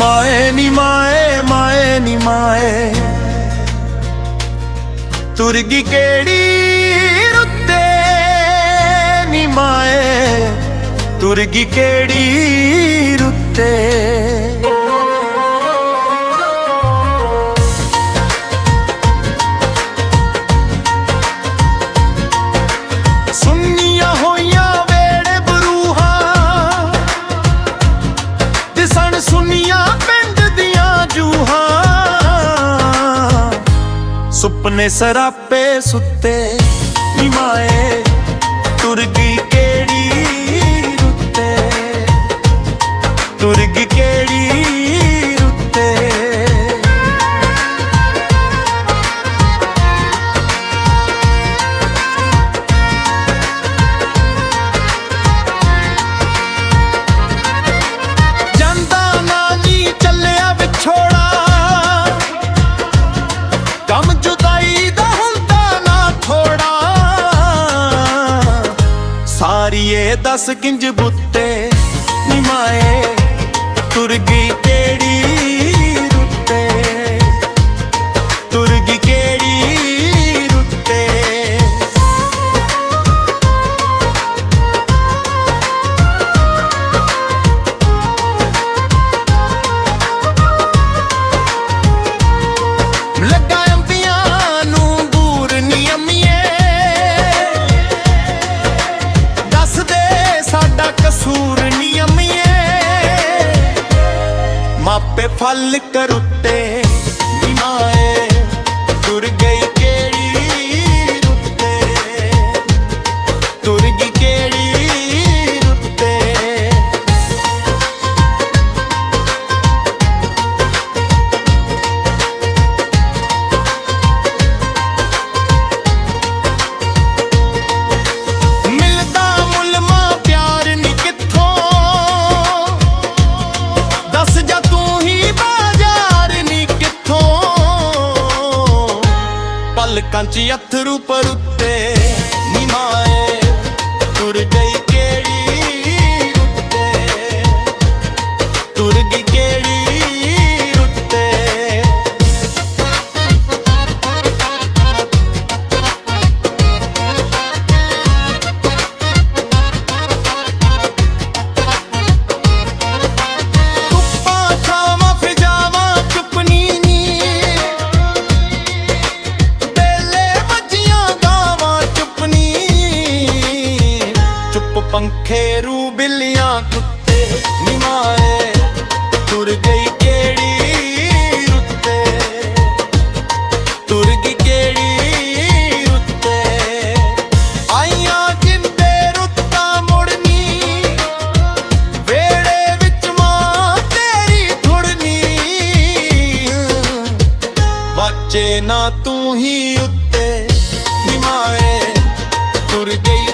ਮਾਏ ਨੀ ਮਾਏ ਮਾਏ ਨੀ ਮਾਏ। ਤੁਰਗੀ ਕਿਹੜੀ ਰੁੱਤੇ ਨੀ ਮਾਏ ਤੁਰਗੀ ਕਿਹੜੀ ਰੁੱਤੇ। ਸੁਪਨੇ ਸਰਾਪੇ ਸੁੱਤੇ ਨੀ ਮਾਏ ਤੁਰ ਗਈ ਦਸ ਕਿੰਜ ਬੁੱਤੇ ਨਿਮਾਏ ਤੁਰ ਗਈ ਕਿਹੜੀ ਫਲ ਕਰੁੱਤੇ ਪਲਕਾਂ 'ਚ ਅਥਰੂ ਪਰ ਉੱਤੇ ਨੀ ਬਿੱਲੀਆਂ ਕੁੱਤੇ ਨਿਮਾਏ, ਤੁਰ ਗਈ ਕਿਹੜੀ ਰੁੱਤੇ? ਤੁਰ ਗਈ ਕਿਹੜੀ ਰੁੱਤੇ? ਆਈਆਂ ਜਿੰਦੇ ਰੁੱਤਾਂ ਮੁੜਨੀ, ਵੇੜੇ ਵਿੱਚ ਮਾਂ ਤੇਰੀ ਥੁੜਨੀ। ਵਾਚੇ ਨਾ ਤੂੰ ਹੀ ਉੱਤੇ ਨਿਮਾਏ, ਤੁਰ ਗਈ